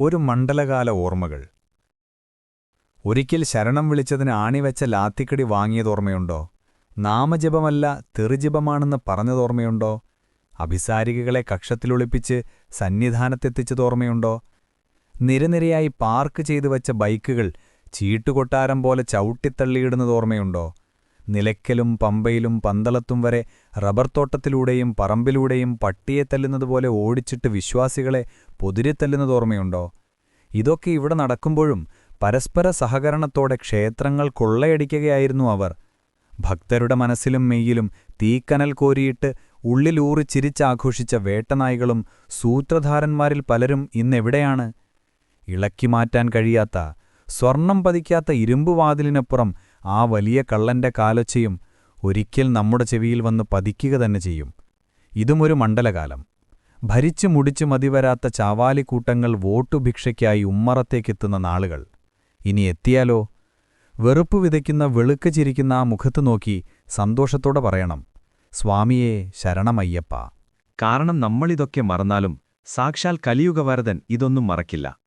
ഒരു മണ്ഡലകാല ഓർമ്മകൾ. ഒരിക്കൽ ശരണം വിളിച്ചതിന് ആണിവെച്ച ലാത്തിക്കടി വാങ്ങിയതോർമ്മയുണ്ടോ? നാമജപമല്ല തെറിജപമാണെന്ന് പറഞ്ഞതോർമ്മയുണ്ടോ? അഭിസാരികകളെ കക്ഷത്തിലൊളിപ്പിച്ച് സന്നിധാനത്തെത്തിച്ചതോർമ്മയുണ്ടോ? നിരനിരയായി പാർക്ക് ചെയ്തു വച്ച ബൈക്കുകൾ ചീട്ടുകൊട്ടാരം പോലെ ചവിട്ടിത്തള്ളിയിടുന്നതോർമ്മയുണ്ടോ? നിലയ്ക്കലും പമ്പയിലും പന്തളത്തും വരെ റബ്ബർ തോട്ടത്തിലൂടെയും പറമ്പിലൂടെയും പട്ടിയെ തല്ലുന്നതുപോലെ ഓടിച്ചിട്ട് വിശ്വാസികളെ പൊതിരിത്തല്ലുന്നതോർമ്മയുണ്ടോ ഇതൊക്കെ ഇവിടെ നടക്കുമ്പോഴും പരസ്പര സഹകരണത്തോടെ ക്ഷേത്രങ്ങൾ കൊള്ളയടിക്കുകയായിരുന്നു അവർ. ഭക്തരുടെ മനസ്സിലും മെയ്യിലും തീക്കനൽ കോരിയിട്ട് ഉള്ളിലൂറി ചിരിച്ചാഘോഷിച്ച വേട്ടനായികളും സൂത്രധാരന്മാരിൽ പലരും ഇന്നെവിടെയാണ്? ഇളക്കി മാറ്റാൻ കഴിയാത്ത സ്വർണം പതിക്കാത്ത ഇരുമ്പുവാതിലിനപ്പുറം ആ വലിയ കള്ളന്റെ കാലൊച്ചയും ഒരിക്കൽ നമ്മുടെ ചെവിയിൽ വന്ന് പതിക്കുക തന്നെ ചെയ്യും. ഇതുമൊരു മണ്ഡലകാലം. ഭരിച്ചു മുടിച്ചു മതിവരാത്ത ചാവാലിക്കൂട്ടങ്ങൾ വോട്ടുഭിക്ഷയ്ക്കായി ഉമ്മറത്തേക്കെത്തുന്ന നാളുകൾ. ഇനി എത്തിയാലോ? വെറുപ്പ് വിതയ്ക്കുന്ന വെളുക്ക് ചിരിക്കുന്ന ആ മുഖത്ത് നോക്കി സന്തോഷത്തോടെ പറയണം. സ്വാമിയെ ശരണമയ്യപ്പ. കാരണം നമ്മളിതൊക്കെ മറന്നാലും സാക്ഷാൽ കലിയുഗവരതൻ ഇതൊന്നും മറക്കില്ല.